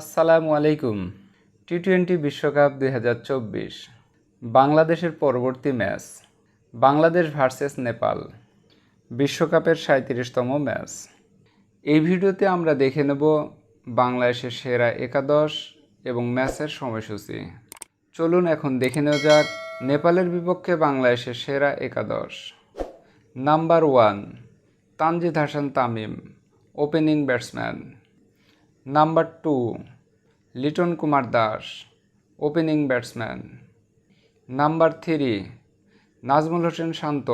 আসসালামু আলাইকুম। T twenty বিশ্বকাপ দুই হাজার চব্বিশ। বাংলাদেশের পরবর্তী ম্যাচ। বাংলাদেশ ভার্সেস নেপাল। বিশ্বকাপের সাঁত্রিশতম ম্যাচ। এই ভিডিওতে আমরা দেখে নেব বাংলাদেশের সেরা একাদশ এবং ম্যাচের সময়সূচি। চলুন এখন দেখে নেওয়া যাক নেপালের বিপক্ষে বাংলাদেশের সেরা একাদশ। Number one, Tanzid Hasan Tamim, opening batsman. Number two Liton Kumar Das opening batsman number three Najmul Hossain Shanto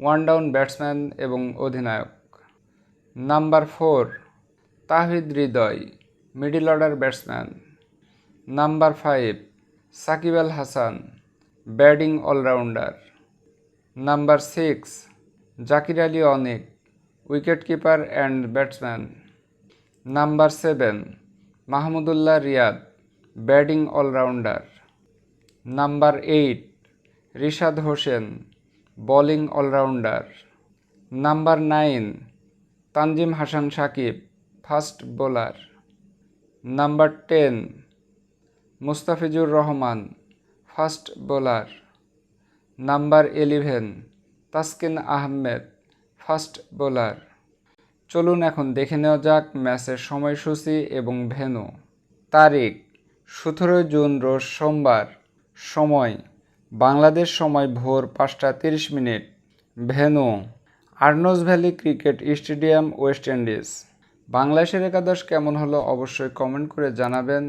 one down batsman এবং অধিনায়ক. Number four Towhid Hridoy middle order batsman number five Shakib Al Hasan batting allrounder number six Jaker Ali Anik wicket keeper and batsman number seven, Mahmudullah Riyad, batting allrounder. Number eight, Rishad Hossain, bowling allrounder. Number nine, Tanzim Hasan Sakib, fast bowler. Number ten, Mustafizur Rahman, fast bowler. Number eleven, Taskin Ahmed, fast bowler. চলুন এখন দেখে নেওয়া যাক ম্যাচের সময়সূচি এবং venue তারিখ, সতেরোই জুন রোজ সোমবার। সময়, বাংলাদেশ সময় ভোর পাঁচটা তিরিশ minute. Venue Arnos Vale cricket stadium West Indies. বাংলাদেশের একাদশ কেমন হলো অবশ্যই কমেন্ট করে জানাবেন।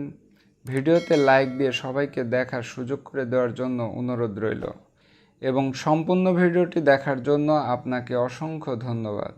ভিডিওতে লাইক দিয়ে সবাইকে দেখার সুযোগ করে দেওয়ার জন্য অনুরোধ রইল। এবং সম্পূর্ণ ভিডিওটি দেখার জন্য আপনাকে অসংখ্য ধন্যবাদ।